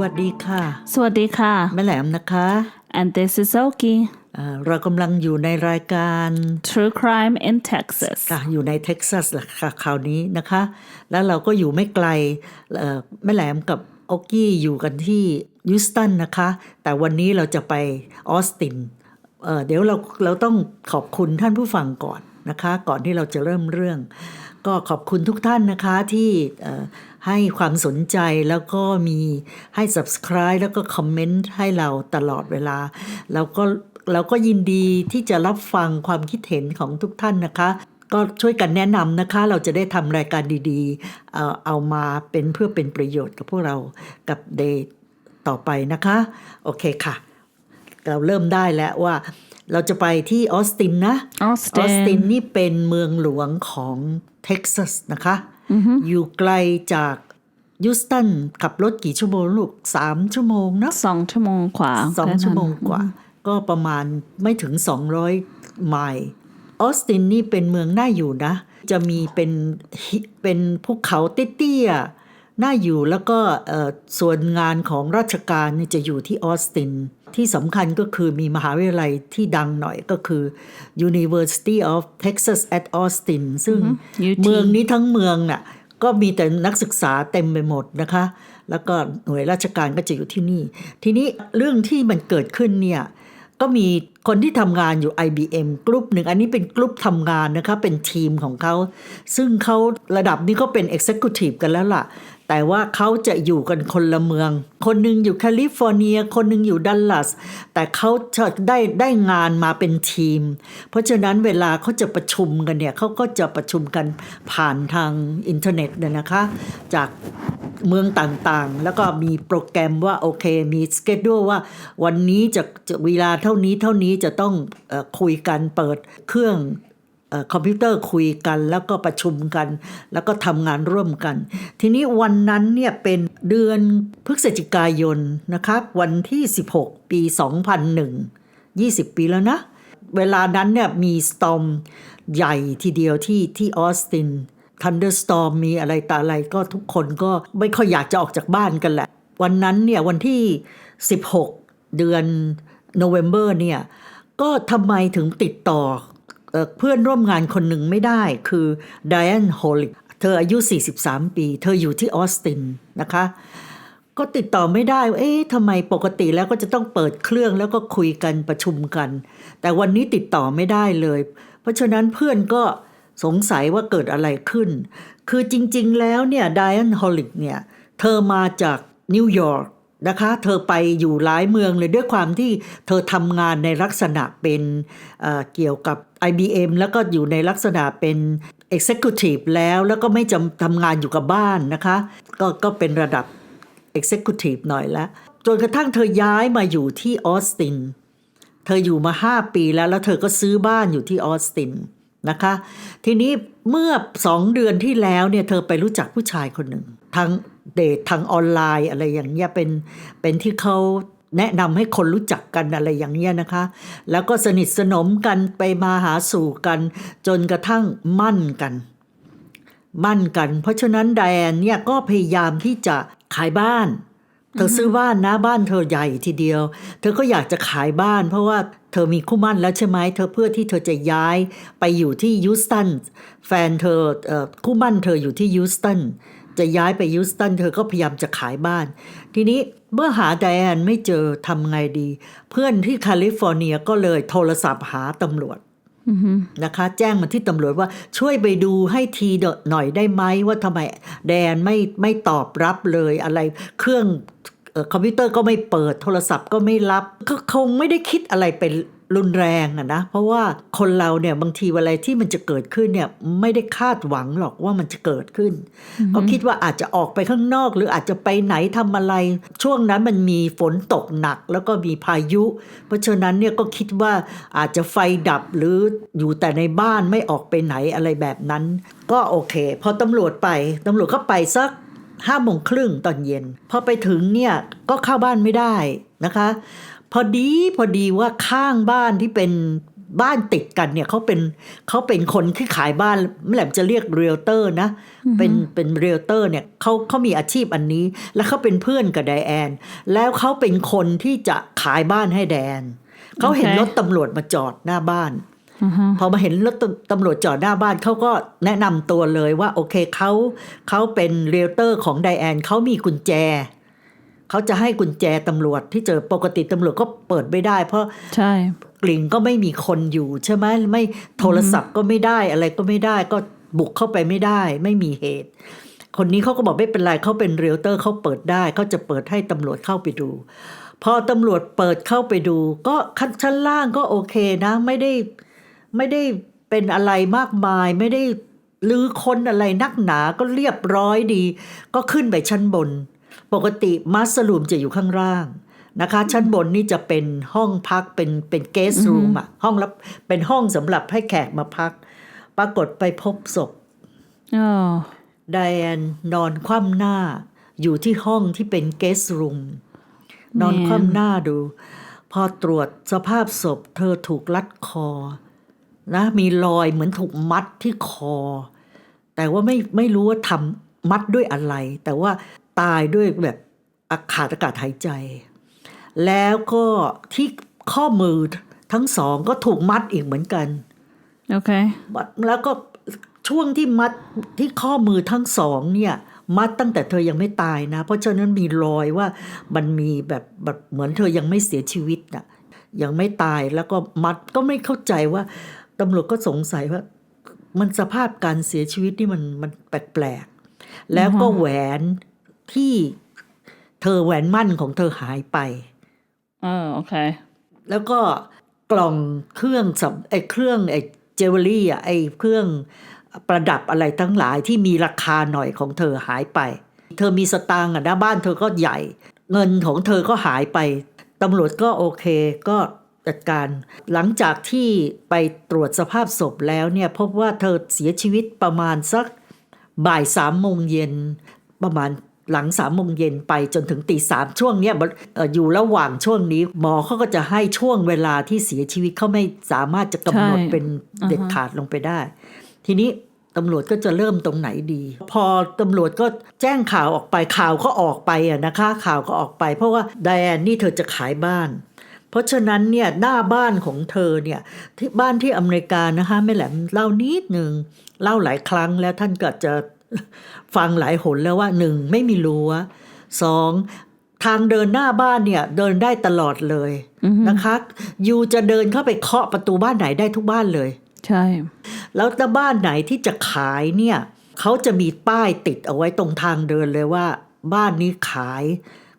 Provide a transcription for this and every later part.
วัสดีค่ะ สวัสดีค่ะ แม่แหลมนะคะ and this is Oki อ่าเรากำลังอยู่ในรายการ True Crime in Texas ค่ะอยู่ในเท็กซัสแหละค่ะคราวนี้นะคะ แล้วเราก็อยู่ไม่ไกลเอ่อแม่แหลมกับโอกกี้อยู่กันที่ยูสตันนะคะ แต่วันนี้เราจะไปออสตินเอ่อเดี๋ยวเราเราต้องขอบคุณท่านผู้ฟังก่อนนะคะ ก่อนที่เราจะเริ่มเรื่อง ก็ขอบคุณทุกท่านนะคะที่เอ่อ ให้ความสนใจแล้วก็มีให้ subscribe แล้วก็คอมเมนต์ให้เราตลอดเวลา แล้วก็เราก็ยินดีที่จะรับฟังความคิดเห็นของทุกท่านนะคะ ก็ช่วยกันแนะนำนะคะ เราจะได้ทำรายการดีๆ เอาเอามาเป็นเพื่อเป็นประโยชน์กับพวกเรากับเดย์ต่อไปนะคะ โอเคค่ะ เราเริ่มได้แล้วว่าเราจะไปที่ออสตินนะ Austin ออสตินนี่เป็นเมืองหลวงของเท็กซัสนะคะ อยู่ไกลจากยูสตันขับรถกี่ชั่วโมงลูกสามชั่วโมงเนอะสองชั่วโมงกว่าสองแค่นั้นชั่วโมงกว่า ก็ประมาณไม่ถึง200ไมล์ออสตินนี่เป็นเมืองน่าอยู่นะ จะมีเป็นหิเป็นภูเขาเตี้ยๆน่าอยู่แล้วก็เอ่อส่วนงานของราชการนี่จะอยู่ที่ออสติน ที่สำคัญก็คือมีมหาวิทยาลัยที่ดังหน่อยก็คือ University of Texas at Austin ซึ่ง UT เมืองนี้ทั้งเมืองน่ะก็มีแต่นักศึกษาเต็มไปหมดนะคะ แล้วก็หน่วยราชการก็จะอยู่ที่นี่ ทีนี้เรื่องที่มันเกิดขึ้นเนี่ยก็มีคนที่ทำงานอยู่ IBM กลุ่มหนึ่งอันนี้เป็นกลุ่มทำงานนะคะ เป็นทีมของเขา ซึ่งเขาระดับนี้ก็เป็น Executive กันแล้วล่ะ แต่ว่าเขาจะอยู่กันคนละเมือง คนหนึ่งอยู่แคลิฟอร์เนีย คนหนึ่งอยู่ดัลลัส แต่เขาจะได้ได้งานมาเป็นทีม เพราะฉะนั้นเวลาเขาจะประชุมกันเนี่ยเขาก็จะประชุมกันผ่านทางอินเทอร์เน็ตเนี่ยนะคะ จากเมืองต่างๆ แล้วก็มีโปรแกรมว่าโอเคมีสเกจดูว่าวันนี้จะจะเวลาเท่านี้เท่านี้จะต้องอคุยกันเปิดเครื่อง คอมพิวเตอร์คุยกันแล้วก็ประชุมกัน แล้วก็ทำงานร่วมกัน ทีนี้วันนั้นเนี่ยเป็นเดือนพฤศจิกายนนะครับวันที่ 16 ปี 2001 20 ปีแล้วนะ เวลานั้นเนี่ยมีสตอมใหญ่ทีเดียวที่ที่ออสติน Thunderstorm มีอะไรตาอะไรก็ทุกคนก็ไม่ค่อยอยากจะออกจากบ้านกันแหละ วันนั้นเนี่ยวันที่ 16 เดือนโนเวม ber เนี่ยก็ทำไมถึงติดต่อ เพื่อนร่วมงานคนหนึ่งไม่ได้คือ Diane h o l l i เธออายุ 43 ปี เธออยู่ที่ออสตินนะคะ ก็ติดต่อไม่ได้ เอ๊ะทำไมปกติแล้วก็จะต้องเปิดเครื่องแล้วก็คุยกันประชุมกัน แต่วันนี้ติดต่อไม่ได้เลย เพราะฉะนั้นเพื่อนก็สงสัยว่าเกิดอะไรขึ้น คือจริงๆแล้วเนี่ย Diane h o l l i เนี่ย เธอมาจากนิวยอร์ก นะคะ เธอไปอยู่หลายเมืองเลยด้วยความที่เธอทำงานในลักษณะเป็นเเกี่ยวกับ IBM แล้วก็อยู่ในลักษณะเป็น Executive แล้วแล้วก็ไม่จำทำงานอยู่กับบ้านนะคะ ก็ก็เป็นระดับ Executive หน่อยแล้วจนกระทั่งเธอย้ายมาอยู่ที่ออสติน เธออยู่มา 5 ปีแล้ว แล้วเธอก็ซื้อบ้านอยู่ที่ออสตินนะคะ ทีนี้เมื่อสองเดือนที่แล้วเนี่ยเธอไปรู้จักผู้ชายคนหนึ่งทาง เดททางออนไลน์อะไรอย่างเงี้ยเป็นเป็นที่เขาแนะนำให้คนรู้จักกันอะไรอย่างเงี้ยนะคะ แล้วก็สนิทสนมกันไปมาหาสู่กัน จนกระทั่งมั่นกัน มั่นกัน เพราะฉะนั้นไดแอนเนี่ยก็พยายามที่จะขายบ้าน เธอซื้อบ้านนะบ้านเธอใหญ่ทีเดียว เธอก็อยากจะขายบ้าน เพราะว่าเธอมีคู่มั่นแล้วใช่ไหมเธอเพื่อที่เธอจะย้ายไปอยู่ที่ยูสตันแฟนเธอเอ่อคู่มั่นเธออยู่ที่ยูสตัน จะย้ายไปยูสตันเธอก็พยายามจะขายบ้าน ทีนี้เมื่อหาไดแอนไม่เจอทำไงดี เพื่อนที่แคลิฟอร์เนียก็เลยโทรศัพท์หาตำรวจนะคะ แจ้งมาที่ตำรวจว่าช่วยไปดูให้ทีหน่อยได้ไหมว่าทำไมแดนไม่ไม่ตอบรับเลยอะไรเครื่องคอมพิวเตอร์ก็ไม่เปิดโทรศัพท์ก็ไม่รับก็คงไม่ได้คิดอะไรเป็น รุนแรงอะนะเพราะว่าคนเราเนี่ยบางทีอะไรที่มันจะเกิดขึ้นเนี่ยไม่ได้คาดหวังหรอกว่ามันจะเกิดขึ้นก็คิดว่าอาจจะออกไปข้างนอก หรืออาจจะไปไหนทำอะไร ช่วงนั้นมันมีฝนตกหนักแล้วก็มีพายุ เพราะฉะนั้นเนี่ยก็คิดว่าอาจจะไฟดับหรืออยู่แต่ในบ้านไม่ออกไปไหนอะไรแบบนั้น ก็โอเค พอตำรวจไปตำรวจก็ไปสักห้าโมงครึ่งตอนเย็น พอไปถึงเนี่ยก็เข้าบ้านไม่ได้นะคะ พอดีพอดีว่าข้างบ้านที่เป็นบ้านติดกันเนี่ยเขาเป็นเขาเป็นคนที่ขายบ้านไม่แหลมจะเรียกเรียลเตอร์นะ เป็นเป็นเรียลเตอร์เนี่ยเขาเขามีอาชีพอันนี้ แล้วเขาเป็นเพื่อนกับไดแอน แล้วเขาเป็นคนที่จะขายบ้านให้ไดแอนเขาเห็นโอเครถตำรวจมาจอดหน้าบ้านพอมาเห็นรถตตำรวจจอดหน้าบ้านเขาก็แนะนำตัวเลยว่า โอเคเขาเขาเป็นเรียลเตอร์ของไดแอนเขามีกุญแจ เขาจะให้กุญแจตำรวจที่เจอปกติตำรวจก็เปิดไม่ได้ เพราะใช่กลิ่งก็ไม่มีคนอยู่ใช่ไหมไม่โทรศัพท์ก็ไม่ได้อะไรก็ไม่ได้ก็บุกเข้าไปไม่ได้ ไม่มีเหตุ คนนี้เขาก็บอกไม่เป็นไรเขาเป็นเรียลเตอร์เขาเปิดได้เขาจะเปิดให้ตำรวจเข้าไปดู พอตำรวจเปิดเข้าไปดู ก็ขั้นชั้นล่างก็โอเคนะไม่ได้ไม่ได้เป็นอะไรมากมายไม่ได้ลือคนอะไรนักหนาก็เรียบร้อยดี ก็ขึ้นไปชั้นบน ปกติมัสลูมจะอยู่ข้างล่างนะคะ ชั้นบนนี่จะเป็นห้องพักเป็นเป็นเกส t รูมอะห้องรับเป็นห้องสำหรับให้แขกมาพัก ปรากฏไปพบศพอ๋อไดแอนนอนคว่ำหน้า อยู่ที่ห้องที่เป็นเกส t รูมนอนคว่ำหน้าดู พอตรวจสภาพศพ เธอถูกลัดคอ นะ มีรอยเหมือนถูกมัดที่คอ แต่ว่าไม่ไม่รู้ว่าทำมัดด้วยอะไร แต่ว่า ตายด้วยแบบอาขาดอากาศหายใจ แล้วก็ที่ข้อมือทั้งสองก็ถูกมัดอีกเหมือนกันโอเคมัดแล้วก็ช่วงที่มัดที่ข้อมือทั้งสองเนี่ย มัดตั้งแต่เธอยังไม่ตายนะ เพราะฉะนั้นมีรอยว่ามันมีแบบแบบเหมือนเธอยังไม่เสียชีวิตน่ะยังไม่ตายแล้วก็มัดก็ไม่เข้าใจว่าตำรวจก็สงสัยว่า มันสภาพการเสียชีวิตนี่มันมันแปลกๆแล้วก็แหวน ที่เธอแหวนมั่นของเธอหายไปเออโอเค แล้วก็กล่องเครื่องสำไอ้เครื่องไอ้เจวเวลรี่อะไอ้เครื่องประดับอะไรทั้งหลายที่มีราคาหน่อยของเธอหายไป เธอมีสตางค์อะนะบ้านเธอก็ใหญ่ เงินของเธอก็หายไปตำรวจก็โอเคก็จัดการ หลังจากที่ไปตรวจสภาพศพแล้วเนี่ยพบว่าเธอเสียชีวิตประมาณสักบ่ายสามโมงเย็นประมาณ หลังสามโมงเย็นไปจนถึงตีสามช่วงเนี้ยเอ่ออยู่ระหว่างช่วงนี้ หมอเขาก็จะให้ช่วงเวลาที่เสียชีวิตเขาไม่สามารถจะกำหนดใช่เป็นเด็ดขาดลงไปได้ ทีนี้ตำรวจก็จะเริ่มตรงไหนดี พอตำรวจก็แจ้งข่าวออกไปข่าวก็ออกไปอะนะคะข่าวก็ออกไป เพราะว่าไดแอนนี่เธอจะขายบ้าน เพราะฉะนั้นเนี่ยหน้าบ้านของเธอเนี่ยที่บ้านที่อเมริกานะคะไม่แหลมเล่านิดหนึ่งเล่าหลายครั้งแล้วท่านก็จะ ฟังหลายหนแล้วว่าหนึ่งไม่มีรั้วสองทางเดินหน้าบ้านเนี่ยเดินได้ตลอดเลยนะคะยูจะเดินเข้าไปเคาะประตูบ้านไหนได้ทุกบ้านเลย ใช่ แล้วถ้าบ้านไหนที่จะขายเนี่ยเขาจะมีป้ายติดเอาไว้ตรงทางเดินเลยว่า บ้านนี้ขาย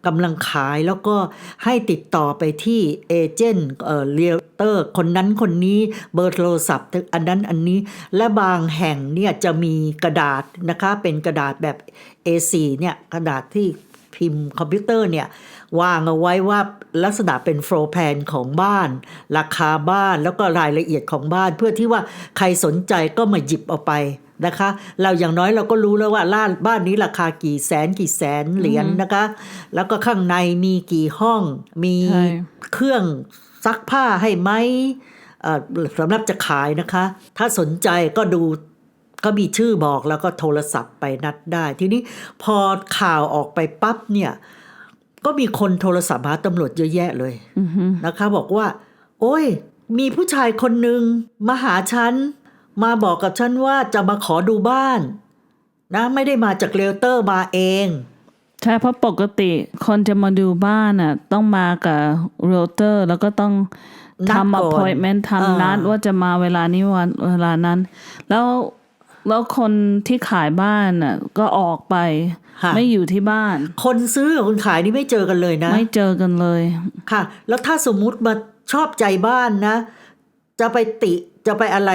กำลังขายแล้วก็ให้ติดต่อไปที่เอเจนต์เอ่อเรียลเตอร์คนนั้นคนนี้เบอร์โทรศัพท์อันนั้นอันนี้และบางแห่งเนี่ยจะมีกระดาษนะคะเป็นกระดาษแบบ A4 เนี่ยกระดาษที่พิมพ์คอมพิวเตอร์เนี่ยวางเอาไว้ว่าลักษณะเป็นโฟล์แพนของบ้าน ราคาบ้านแล้วก็รายละเอียดของบ้าน เพื่อที่ว่าใครสนใจก็มาหยิบเอาไป นะคะ เราอย่างน้อยเราก็รู้แล้วว่าล้านบ้านนี้ราคากี่แสนกี่แสนเหรียญนะคะ แล้วก็ข้างในมีกี่ห้องมีใช่เครื่องซักผ้าให้ไหมเอ่อสำหรับจะขายนะคะ ถ้าสนใจก็ดูก็มีชื่อบอกแล้วก็โทรศัพท์ไปนัดได้ ทีนี้พอข่าวออกไปปั๊บเนี่ยก็มีคนโทรศัพท์หาตำรวจเยอะแยะเลยนะคะ บอกว่า โอ้ย มีผู้ชายคนหนึ่งมาหาฉัน มาบอกกับฉันว่าจะมาขอดูบ้าน นะไม่ได้มาจากเรลเตอร์มาเอง ใช่เพราะปกติคนจะมาดูบ้านอะ ต้องมากับเร a เตอร์แล้วก็ต้องนัดก่อนทำ appointment อ่าทำนัดว่าจะมาเวลานี้วันเวลานั้น แล้วแล้วคนที่ขายบ้านอะ ก็ออกไปค่ะไม่อยู่ที่บ้าน คนซื้อกับคนขายนี่ไม่เจอกันเลยนะ ไม่เจอกันเลย ค่ะ แล้วถ้าสมมุติมาชอบใจบ้านนะ จะไปติจะไปอะไร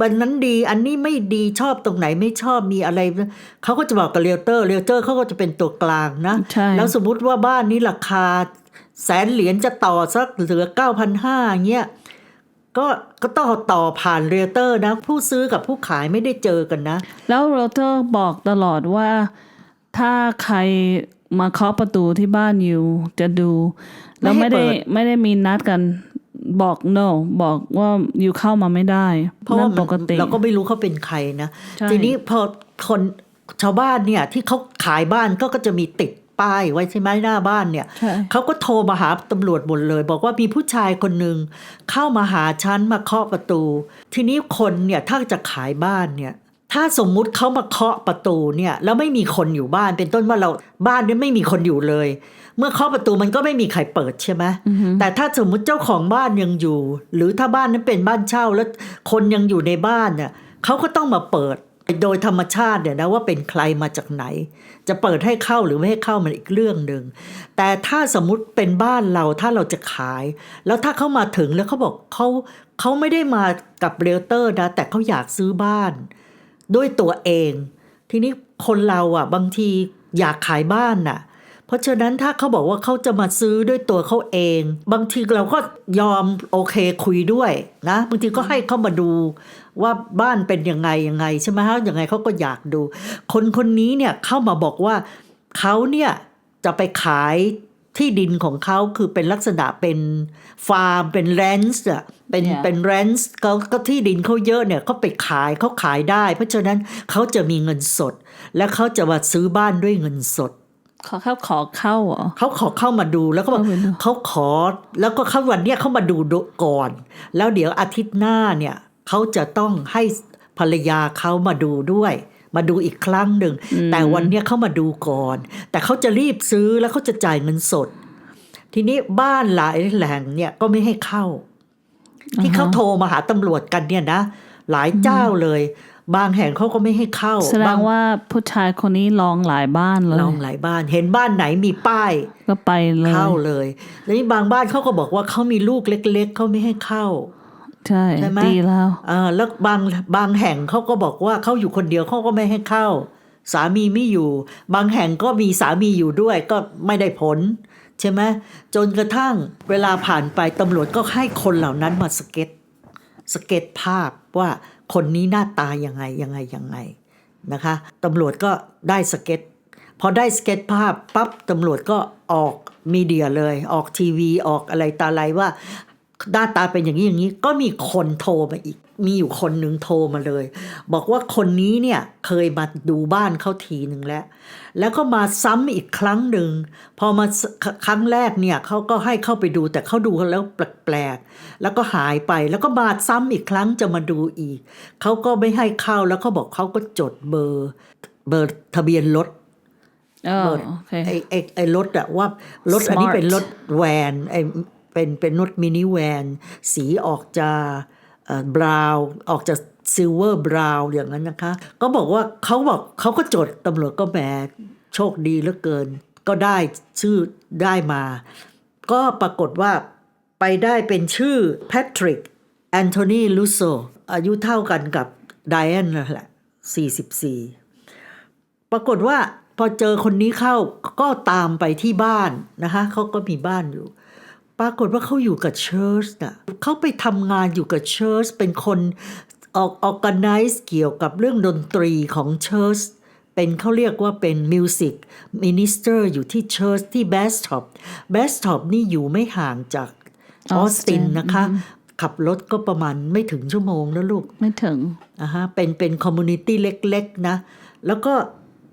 บันนั้นดี อันนี้ไม่ดีชอบตรงไหนไม่ชอบมีอะไร เขาก็จะบอกกับเรียลเตอร์เรียลเตอร์เขาก็จะเป็นตัวกลางนะใช่แล้วสมมุติว่าบ้านนี้ราคา แสนเหรียญจะต่อสักเหลือเก้าพันห้าเงี้ยก็ก็ต้องต่อผ่านเรียลเตอร์นะ ผู้ซื้อกับผู้ขายไม่ได้เจอกันนะ แล้วโรเตอร์บอกตลอดว่าถ้าใครมาเคาะประตูที่บ้านอยู่จะดู แล้วไม่ไม่ให้ได้เปิดไม่ได้มีนัดกัน บอก no บอกว่าอยู่เข้ามาไม่ได้ เพราะว่านั่นปกติ เราก็ไม่รู้เขาเป็นใครนะใช่ทีนี้พอคนชาวบ้านเนี่ย ที่เขาขายบ้านก็ก็จะมีติดป้ายไว้ใช่ไหมหน้าบ้านเนี่ยใช่เขาก็โทรมาหาตำรวจหมดเลย บอกว่ามีผู้ชายคนหนึ่งเข้ามาหาฉันมาเคาะประตู ทีนี้คนเนี่ยถ้าจะขายบ้านเนี่ย ถ้าสมมุติเขามาเคาะประตูเนี่ยแล้วไม่มีคนอยู่บ้านเป็นต้นว่าเราบ้านเนี่ยไม่มีคนอยู่เลย เมื่อเคาะประตูมันก็ไม่มีใครเปิดใช่ไหมแต่ถ้าสมมุติเจ้าของบ้านยังอยู่ หรือถ้าบ้านนั้นเป็นบ้านเช่าแล้วคนยังอยู่ในบ้านเนี่ยเขาก็ต้องมาเปิดโดยธรรมชาติเนี่ยนะว่าเป็นใครมาจากไหน จะเปิดให้เข้าหรือไม่ให้เข้ามันอีกเรื่องหนึ่งแต่ถ้าสมมุติเป็นบ้านเราถ้าเราจะขาย แล้วถ้าเขามาถึงแล้วเขาบอกเขาเขาไม่ได้มากับเรียลเตอร์นะแต่เขาอยากซื้อบ้าน ด้วยตัวเอง ทีนี้คนเราอะ บางทีอยากขายบ้านน่ะ เพราะฉะนั้นถ้าเขาบอกว่าเขาจะมาซื้อด้วยตัวเขาเอง บางทีเราก็ยอมโอเคคุยด้วยนะบางทีก็ให้เขามาดูว่าบ้านเป็นยังไงยังไงใช่ไหมฮะยังไงเขาก็อยากดู คนคนนี้เนี่ยเข้ามาบอกว่าเขาเนี่ยจะไปขาย ที่ดินของเขาคือเป็นลักษณะเป็นฟาร์มเป็นแรนส์อะเป็น Yeah. เป็นแรนส์เขาก็ที่ดินเขาเยอะเนี่ยเขาไปขายเขาขายได้ เพราะฉะนั้นเขาจะมีเงินสด และเขาจะมาซื้อบ้านด้วยเงินสดขอเข้าขอเข้าเหรอเขาขอเข้ามาดูแล้วก็บอกเข้าไปดูเขาขอแล้วก็เขาวันเนี้ยเขามาดูดูก่อน แล้วเดี๋ยวอาทิตย์หน้าเนี่ยเขาจะต้องให้ภรรยาเขามาดูด้วย มาดูอีกครั้งหนึ่ง แต่วันเนี้ยเขามาดูก่อน แต่เขาจะรีบซื้อแล้วเขาจะจ่ายเงินสด ทีนี้บ้านหลายแหล่งเนี่ยก็ไม่ให้เข้า ที่เขาโทรมาหาตำรวจกันเนี่ยนะหลายเจ้าเลย บางแห่งเขาก็ไม่ให้เข้าแสดบางว่าผู้ชายคนนี้ลองหลายบ้านเลยลองหลายบ้าน เห็นบ้านไหนมีป้ายก็ไปเลยเข้าเลย แล้วนี่บางบ้านเขาก็บอกว่าเขามีลูกเล็ก ๆเขาไม่ให้เข้า ใช่ใช่ไหมดีแล้วเออแล้วบางบางแห่งเขาก็บอกว่าเขาอยู่คนเดียวเขาก็ไม่ให้เข้า สามีไม่อยู่ บางแห่งก็มีสามีอยู่ด้วยก็ไม่ได้ผล ใช่ไหมจนกระทั่งเวลาผ่านไปตำรวจก็ให้คนเหล่านั้นมาสเก็ตสเก็ตภาพว่าคนนี้หน้าตายังไงยังไงยังไงนะคะตำรวจก็ได้สเก็ตพอได้สเก็ตภาพปั๊บตำรวจก็ออกมีเดียเลย ออกทีวีออกอะไรตาอะไรว่า หน้าตาเป็นอย่างนี้อย่างนี้ก็มีคนโทรมาอีก มีอยู่คนหนึ่งโทรมาเลย บอกว่าคนนี้เนี่ยเคยมาดูบ้านเขาทีหนึ่งแล้ว แล้วก็มาซ้ำอีกครั้งหนึ่งพอมาสครั้งแรกเนี่ยเขาก็ให้เข้าไปดูแต่เขาดูแล้วแปลกๆแล้วก็หายไปแล้วก็มาซ้ำอีกครั้งจะมาดูอีกเขาก็ไม่ให้เข้าแล้วเขาบอกเขาก็จดเบอร์เบอร์ทะเบียนรถเออเปิดโอเคไอ้ไอ้ไอ้รถอะว่ารถอันนี้ Smart เป็นรถแวนไอ้ เป็นเป็นรถมินิแวน สีออกจะบราวออกจะซิลเวอร์บราวอย่างนั้นนะคะ ก็บอกว่าเขาบอกเขาก็จดตำรวจก็แหมโชคดีเหลือเกิน ก็ได้ชื่อได้มา ก็ปรากฏว่าไปได้เป็นชื่อแพทริกแอนโทนีลูโซอายุเท่ากันกับไดแอนนั่นแหละ 44 ปรากฏว่าพอเจอคนนี้เข้าก็ตามไปที่บ้านนะคะเขาก็มีบ้านอยู่ ปรากฏว่าเขาอยู่กับเชิร์ชน่ะเขาไปทำงานอยู่กับเชิร์ชเป็นคนออกออ g a ไนซ์เกี่ยวกับเรื่องดนตรีของเชิร์ชเป็นเขาเรียกว่าเป็นมิวสิกมินิสเตอร์อยู่ที่เชิร์ชที่แบสท็อปแบสท็อปนี่อยู่ไม่ห่างจากออสติน Austin นะคะ ขับรถก็ประมาณไม่ถึงชั่วโมงนะลูก ไม่ถึงอ่าฮะเป็นเป็นคอมมูนิตี้เล็ก ๆ นะ แล้วก็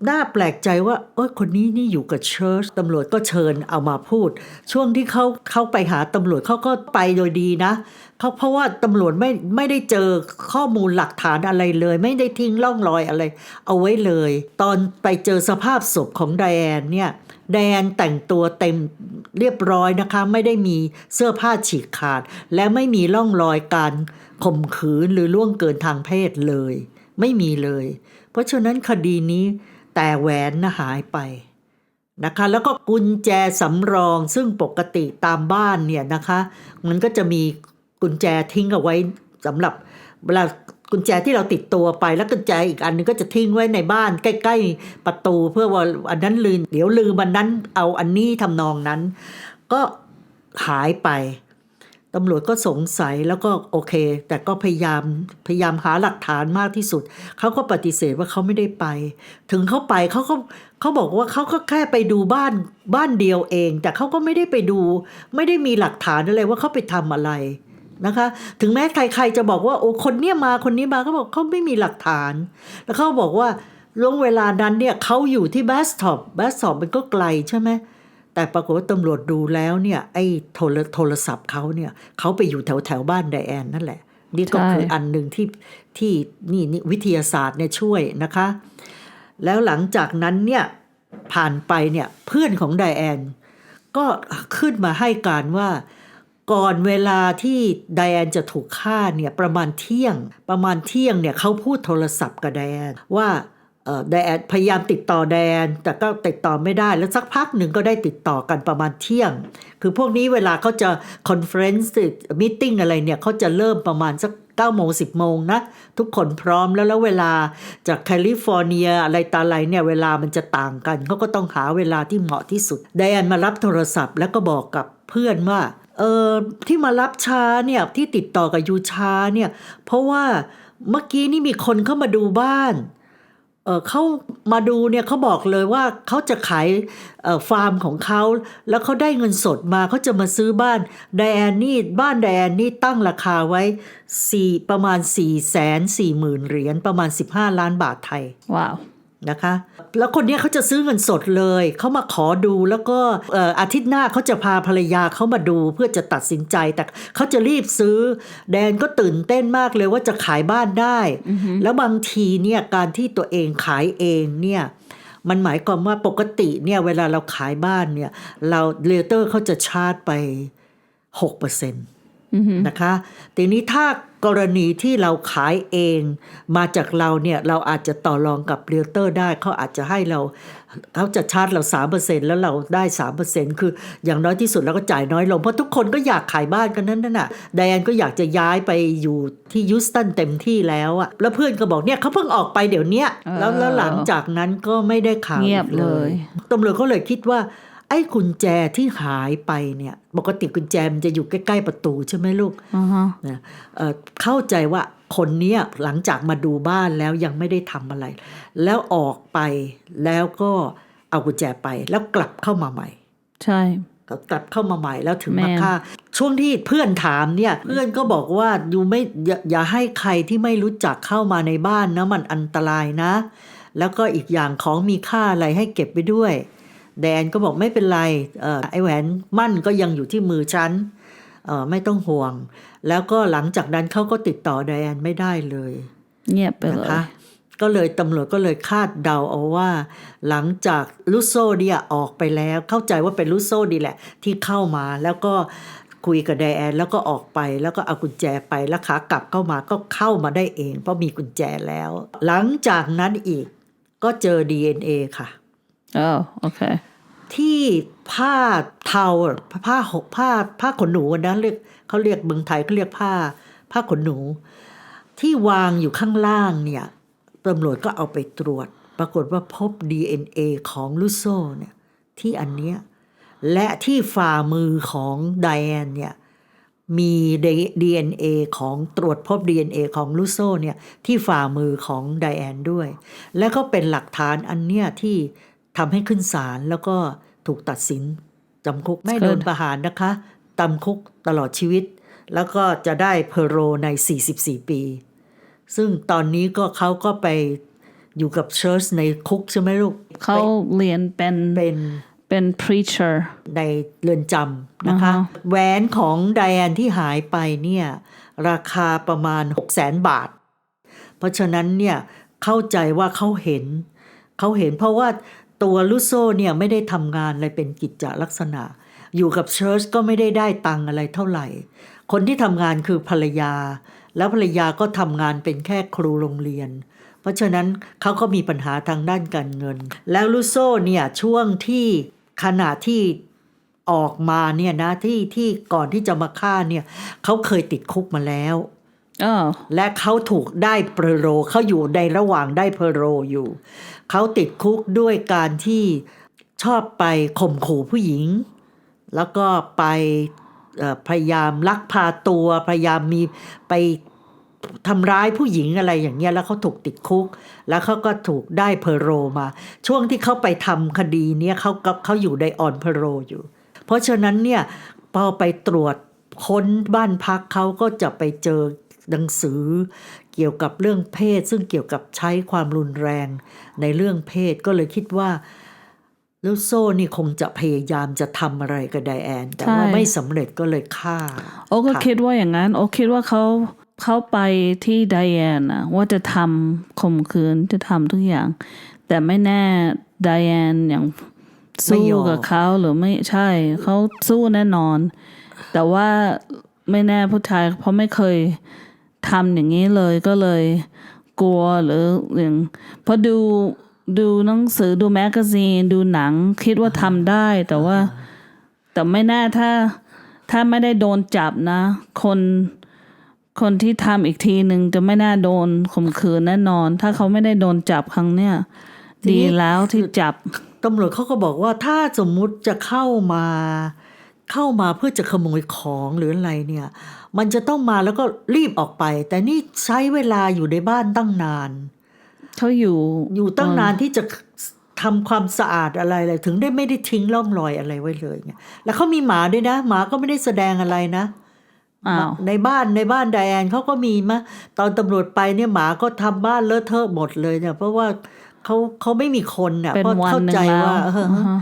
น่าแปลกใจว่าเอ้ยคนนี้นี่อยู่กับเชิร์ชตำรวจก็เชิญเอามาพูด ช่วงที่เขาเขาไปหาตำรวจเขาก็ไปโดยดีนะเขาเพราะว่าตำรวจไม่ไม่ได้เจอข้อมูลหลักฐานอะไรเลย ไม่ได้ทิ้งร่องรอยอะไร เอาไว้เลย ตอนไปเจอสภาพศพของไดแอนเนี่ยไดแอนแต่งตัวเต็มเรียบร้อยนะคะ ไม่ได้มีเสื้อผ้าฉีกขาด และไม่มีร่องรอยการข่มขืนหรือล่วงเกินทางเพศเลย ไม่มีเลย เพราะฉะนั้นคดีนี้ แต่แหวนนะหายไปนะคะแล้วก็กุญแจสำรองซึ่งปกติตามบ้านเนี่ยนะคะมันก็จะมีกุญแจทิ้งเอาไว้สำหรับเวลากุญแจที่เราติดตัวไปแล้วกุญแจอีกอันนึงก็จะทิ้งไว้ในบ้านใกล้ ๆ ประตูเพื่อว่าอันนั้นลืมเดี๋ยวลืมอันนั้นเอาอันนี้ทำนองนั้น ก็หายไป ตำรวจก็สงสัยแล้วก็โอเค แต่ก็พยายามพยายามหาหลักฐานมากที่สุด เขาก็ปฏิเสธว่าเขาไม่ได้ไป ถึงเขาไปเขาก็เขาบอกว่าเขาก็แค่ไปดูบ้านบ้านเดียวเอง แต่เขาก็ไม่ได้ไปดู ไม่ได้มีหลักฐานอะไรว่าเขาไปทำอะไรนะคะ ถึงแม้ใครๆจะบอกว่าโอ้คนเนี้ยมาคนนี้มาเขาบอกเขาไม่มีหลักฐาน แล้วเขาบอกว่าล่วงเวลานั้นเนี่ยเขาอยู่ที่แบสท็อปแบสท็อปมันก็ไกลใช่ไหม แต่ปรากฏว่าตำรวจดูแล้วเนี่ยไอ้โทรโทรศัพท์เขาเนี่ยเขาไปอยู่แถวแถวๆบ้านไดแอนนั่นแหละ นี่ก็ใช่คืออันหนึ่งที่ที่นี่นี่วิทยาศาสตร์เนี่ยช่วยนะคะ แล้วหลังจากนั้นเนี่ยผ่านไปเนี่ยเพื่อนของไดแอน ก็ขึ้นมาให้การว่าก่อนเวลาที่ไดแอนจะถูกฆ่าเนี่ยประมาณเที่ยง ประมาณเที่ยงเนี่ยเขาพูดโทรศัพท์กับไดแอนว่า เอ่อไดนพยายามติดต่อไดน แต่ก็ติดต่อไม่ได้แล้วสักพักหนึ่งก็ได้ติดต่อกันประมาณเที่ยง คือพวกนี้เวลาเขาจะคอนเฟรนซ์มิ팅อะไรเนี่ยเขาจะเริ่มประมาณสัก9โมง10โมงนะ ทุกคนพร้อมแล้วแล้วเวลาจากแคลิฟอร์เนียอะไรตาไรเนี่ยเวลามันจะต่างกันเขาก็ต้องหาเวลาที่เหมาะที่สุดไดแอนมารับโทรศัพท์แล้วก็บอกกับเพื่อนว่าเออที่มารับช้าเนี่ยที่ติดต่อกับยูช้าเนี่ยเพราะว่าเมื่อกี้นี่มีคนเข้ามาดูบ้าน เออเขามาดูเนี่ยเขาบอกเลยว่าเขาจะขายฟาร์มของเขาแล้วเขาได้เงินสดมาเขาจะมาซื้อบ้านไดแอนนี่บ้านไดแอนนี่ตั้งราคาไว้สี่ประมาณ4ี่แสนสี่หมื่นเหรียญประมาณ 15 ล้านบาทไทย ว้าว นะคะ แล้วคนเนี้ยเขาจะซื้อเงินสดเลย เขามาขอดูแล้วก็เอ่ออาทิตย์หน้าเขาจะพาภรรยาเขามาดูเพื่อจะตัดสินใจ แต่เขาจะรีบซื้อ แดนก็ตื่นเต้นมากเลยว่าจะขายบ้านได้ แล้วบางทีเนี่ยการที่ตัวเองขายเองเนี่ยมันหมายความว่าปกติเนี่ยเวลาเราขายบ้านเนี่ยเราเรเตอร์เขาจะชาร์จไป6%เปอร์เซ็นต์ นะคะทีนี้ถ้ากรณีที่เราขายเองมาจากเราเนี่ยเราอาจจะต่อรองกับเรียลเตอร์ได้เขาอาจจะให้เราเขาจะชาร์จเราสามเปอร์เซ็นแล้วเราได้สามเปอร์เซ็นคืออย่างน้อยที่สุดเราก็จ่ายน้อยลง เพราะทุกคนก็อยากขายบ้านกันนั้นน่ะไดแอนก็อยากจะย้ายไปอยู่ที่ยูสตันเต็มที่แล้วอะแล้วเพื่อนก็บอกเนี่ยเขาเพิ่งออกไปเดี๋ยวเนี้ยแล้วแล้วหลังจากนั้นก็ไม่ได้ข่าวเงียบอีกเลยตำรวจก็เลยคิดว่า ไอ้กุญแจที่หายไปเนี่ยปกติกุญแจมันจะอยู่ใกล้ ๆ ประตูใช่ไหมลูกอ่าฮะนะเอ่อเข้าใจว่าคนเนี้ยหลังจากมาดูบ้านแล้วยังไม่ได้ทำอะไร แล้วออกไปแล้วก็เอากุญแจไปแล้วกลับเข้ามาใหม่ ใช่กลับเข้ามาใหม่แล้วถึงแม่มานฆ่าช่วงที่เพื่อนถามเนี่ยเพื่อนก็บอกว่าอยู่ไม่อย่าอย่าให้ใครที่ไม่รู้จักเข้ามาในบ้านนะมันอันตรายนะ แล้วก็อีกอย่างของมีค่าอะไรให้เก็บไปด้วย แดนก็บอกไม่เป็นไรเออไอแหวนมั่นก็ยังอยู่ที่มือฉันเออไม่ต้องห่วง แล้วก็หลังจากนั้นเขาก็ติดต่อแดนไม่ได้เลย เงียบไปเลนะยคะก็เลยตำรวจก็เลยคาดเดาเอาว่า หลังจากลุโซเนี่ยออกไปแล้ว เข้าใจว่าเป็นลุโซดีแหละ ที่เข้ามาแล้วก็คุยกับไดแอนแล้วก็ออกไปแล้วก็เอากุญแจไปแล้วขากลับเข้ามาก็เข้ามาได้เอง เพราะมีกุญแจแล้ว หลังจากนั้นอีกก็เจอ DNA ค่ะ โอ้โอเค ที่ผ้าเทาผ้าหกผ้าผ้าขนหนูนะเรียกเขาเรียกเมืองไทยเขาเรียกผ้า ผ้าขนหนู ที่วางอยู่ข้างล่างเนี่ยตำรวจก็เอาไปตรวจ ปรากฏว่าพบ DNA ของลูโซเนี่ยที่อันเนี้ยและที่ฝ่ามือของไดแอนเนี่ยมี DNA ของตรวจพบ DNA ของลูโซเนี่ยที่ฝ่ามือของไดแอนด้วย และก็เป็นหลักฐานอันเนี้ยที่ ทำให้ขึ้นศาลแล้วก็ถูกตัดสินจำคุกไม่โดนประหารนะคะจำคุกตลอดชีวิต แล้วก็จะได้เพอร์โรใน 44 ปี ซึ่งตอนนี้ก็เขาก็ไปอยู่กับเชิร์ชในคุกใช่ไหมลูกเขาเรียนเป็นเป็นเป็น preacher ในเรือนจำนะคะอ่าฮะแหวนของไดแอนที่หายไปเนี่ยราคาประมาณ6 0 0แสนบาท เพราะฉะนั้นเนี่ยเข้าใจว่าเขาเห็น เขาเห็นเพราะว่า ตัวลุโซเนี่ยไม่ได้ทำงานอะไรเป็นกิจจลักษณะ อยู่กับเชิร์ชก็ไม่ได้ได้ตังค์อะไรเท่าไหร่ คนที่ทำงานคือภรรยา แล้วภรรยาก็ทำงานเป็นแค่ครูโรงเรียน เพราะฉะนั้นเขาก็มีปัญหาทางด้านการเงิน แล้วลุโซเนี่ยช่วงที่ขณะที่ออกมาเนี่ยนะที่ที่ก่อนที่จะมาฆ่าเนี่ยเขาเคยติดคุกมาแล้วอ๋อและเขาถูกได้เพอร์โร เขาอยู่ในระหว่างได้เพอร์โรอยู่ เขาติดคุกด้วยการที่ชอบไปข่มขู่ผู้หญิง แล้วก็ไปพยายามลักพาตัวพยายามมีไปทำร้ายผู้หญิงอะไรอย่างเงี้ยแล้วเขาถูกติดคุก แล้วเขาก็ถูกได้เพอร์โรมา ช่วงที่เขาไปทำคดีเนี้ยเขาก็เขาอยู่ในออนเพอร์โรอยู่ เพราะฉะนั้นเนี่ยพอไปตรวจค้นบ้านพักเขาก็จะไปเจอหนังสือ เกี่ยวกับเรื่องเพศ ซึ่งเกี่ยวกับใช้ความรุนแรงในเรื่องเพศก็เลยคิดว่าแล้วโซ่นี่คงจะพยายามจะทำอะไรกับไดแอน แต่ว่าใช่ไม่สำเร็จก็เลยฆ่า โอ้ก็ค่ะคิดว่าอย่างนั้น โอ้คิดว่าเขาเขาไปที่ไดแอนนะว่าจะทำข่มขืนจะทำทุกอย่าง แต่ไม่แน่ไดแอนอย่างสู้กับเขาหรือไม่ใช่ เขาสู้แน่นอน แต่ว่าไม่แน่ผู้ชายเพราะไม่เคย ทำอย่างนี้เลยก็เลยกลัวหรืออย่างเพราะดูดูหนังสือดูแมกกาซีนดูหนังคิดว่าทำได้แต่ว่า แต่ไม่แน่ถ้าถ้าไม่ได้โดนจับนะ คนคนที่ทำอีกทีหนึ่งจะไม่น่าโดนข่มขืนแน่นอน ถ้าเขาไม่ได้โดนจับครั้งเนี้ยดีแล้วที่จับตำรวจเขาก็บอกว่าถ้าสมมุติจะเข้ามา เข้ามาเพื่อจะขโมยของหรืออะไรเนี่ย มันจะต้องมาแล้วก็รีบออกไป แต่นี่ใช้เวลาอยู่ในบ้านตั้งนานเขาอยู่อยู่ตั้งนานที่จะทำความสะอาดอะไรเลยถึงได้ไม่ได้ทิ้งร่องรอยอะไรไว้เลยไงแล้วเขามีหมาด้วยนะหมาก็ไม่ได้แสดงอะไรนะอ้าวในบ้านในบ้านไดแอนเขาก็มีมะตอนตำรวจไปเนี่ยหมาก็ทำบ้านเลอะเทอะหมดเลยเนี่ย เพราะว่าเขาเขาไม่มีคนเนี่ยเป็นเพราะวันเข้าหนึ่ใจงแล้วว่าเอออ่าฮะ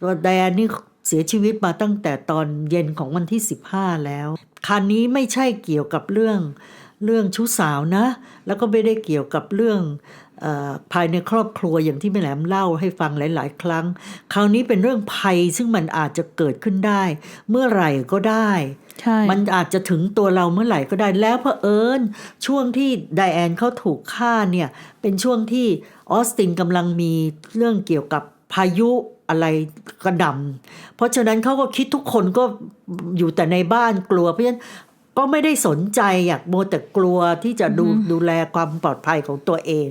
ตัวไดแอนนี่ เสียชีวิตมาตั้งแต่ตอนเย็นของวันที่ 15 แล้วคันนี้ไม่ใช่เกี่ยวกับเรื่องเรื่องชู้สาวนะ แล้วก็ไม่ได้เกี่ยวกับเรื่องเออภายในครอบครัวอย่างที่แม่แหลมเล่าให้ฟังหลาย ๆ ครั้ง คราวนี้เป็นเรื่องภัยซึ่งมันอาจจะเกิดขึ้นได้ เมื่อไหร่ก็ได้ใช่มันอาจจะถึงตัวเราเมื่อไหร่ก็ได้แล้วเผอิญช่วงที่ไดแอนเขาถูกฆ่าเนี่ยเป็นช่วงที่ออสตินกำลังมีเรื่องเกี่ยวกับพายุ อะไรกระหนำเพราะฉะนั้นเขาก็คิดทุกคนก็อยู่แต่ในบ้านกลัว เพราะฉะนั้นก็ไม่ได้สนใจอยากโมวแต่กลัวที่จะดูดูแลความปลอดภัยของตัวเอง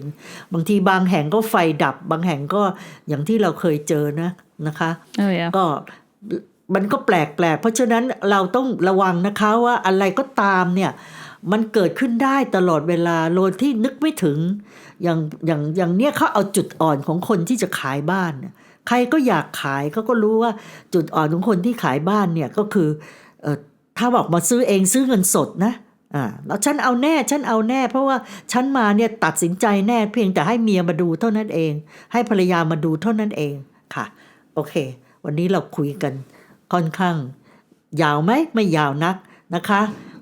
บางทีบางแห่งก็ไฟดับ บางแห่งก็อย่างที่เราเคยเจอนะนะคะเออ yeah ก็มันก็แปลกแปลกๆเพราะฉะนั้นเราต้องระวังนะคะว่าอะไรก็ตามเนี่ยมันเกิดขึ้นได้ตลอดเวลาโดยที่นึกไม่ถึง อย่างอย่างอย่างเนี้ยเขาเอาจุดอ่อนของคนที่จะขายบ้านเนี่ย ใครก็อยากขายเขาก็รู้ว่าจุดอ่อนของคนที่ขายบ้านเนี่ยก็คืออถ้าบอกมาซื้อเองซื้อเงินสดนะอ่าแล้วฉันเอาแน่ฉันเอาแน่ เพราะว่าฉันมาเนี่ยตัดสินใจแน่เพียงแต่ให้เมียมาดูเท่านั้นเอง ให้ภรรยามาดูเท่านั้นเองค่ะ โอเค วันนี้เราคุยกันค่อนข้าง ยาวไหมไม่ยาวนักนะคะ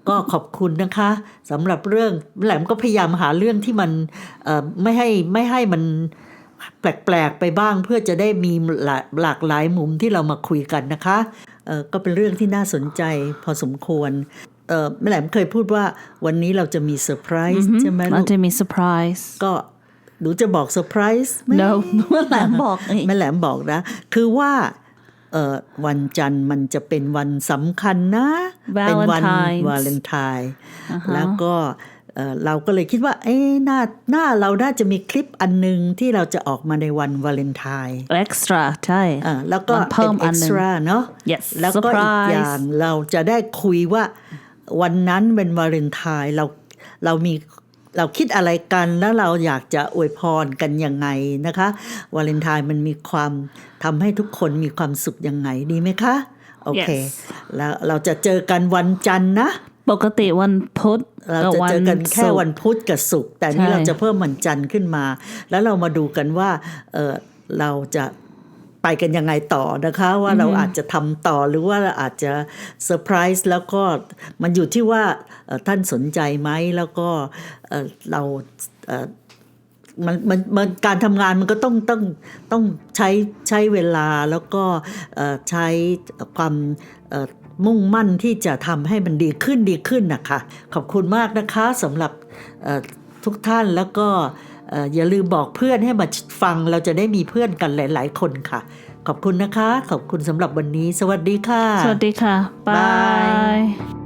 ก็ขอบคุณนะคะสำหรับเรื่องแหลมก็พยายามหาเรื่องที่มันไม่ให้ไม่ให้มัน แปลกๆไปบ้างเพื่อจะได้มีหลาหลากหลายมุมที่เรามาคุยกันนะคะเอ่อก็เป็นเรื่องที่น่าสนใจพอสมควรเอ่อแม่แหลมเคยพูดว่าวันนี้เราจะมีเซอร์ไพรส์ใช่ไหมเราลูกจะมีเซอร์ไพรส์ก็หนูจะบอกเซอร์ไพรส์ไหมเดี๋ยวเมื่อแหลมบอกเองแม่แหลมบอกนะ คือว่าเอ่อวันจันทร์มันจะเป็นวันสำคัญนะ เป็นวั Valentine's วาเลนไทน์แล้วก็ เอ่อเราก็เลยคิดว่า เอ๊ะหน้าหน้าเราน่าจะมีคลิปอันหนึงที่เราจะออกมาในวันวาเลนไทน์ extra ใช่อ่าแล้วก็มันเพิ่เป็นมอัเอ็นกหนึ่ซ์งตร้าเนาะ yes แล้วก็อีก surprise อย่างเราจะได้คุยว่าวันนั้นเป็นวาเลนไทน์เราเรามีเราคิดอะไรกันแล้วเราอยากจะอวยพรกันยังไงนะคะ วาเลนไทน์มันมีความทำให้ทุกคนมีความสุขยังไงดีไหมคะ โอเค Yes แล้วเราจะเจอกันวันจันทร์นะ ปกติวันพุธเรากับจะวันเจอกันแค่ศุกร์วันพุธกับศุกร์แต่นี่ใช่เราจะเพิ่มวันจันทร์ขึ้นมา แล้วเรามาดูกันว่าเออเราจะไปกันยังไงต่อนะคะ ว่าเราอาจจะทำต่อหรือว่าเราอาจจะเซอร์ไพรส์แล้วก็มันอยู่ที่ว่าเอ่อท่านสนใจไหมแล้วก็เอ่อเราเอ่อมันมันมันการทำงานมันก็ต้องต้องต้องใช้ใช้เวลาแล้วก็เอ่อใช้ความเอ่อ มุ่งมั่นที่จะทำให้มันดีขึ้นดีขึ้นนะคะ ขอบคุณมากนะคะสำหรับเอ่อทุกท่านแล้วก็เอ่ออย่าลืมบอกเพื่อนให้มาฟังเราจะได้มีเพื่อนกันหลาย ๆ คนค่ะ ขอบคุณนะคะ ขอบคุณสำหรับวันนี้ สวัสดีค่ะ สวัสดีค่ะบาบายย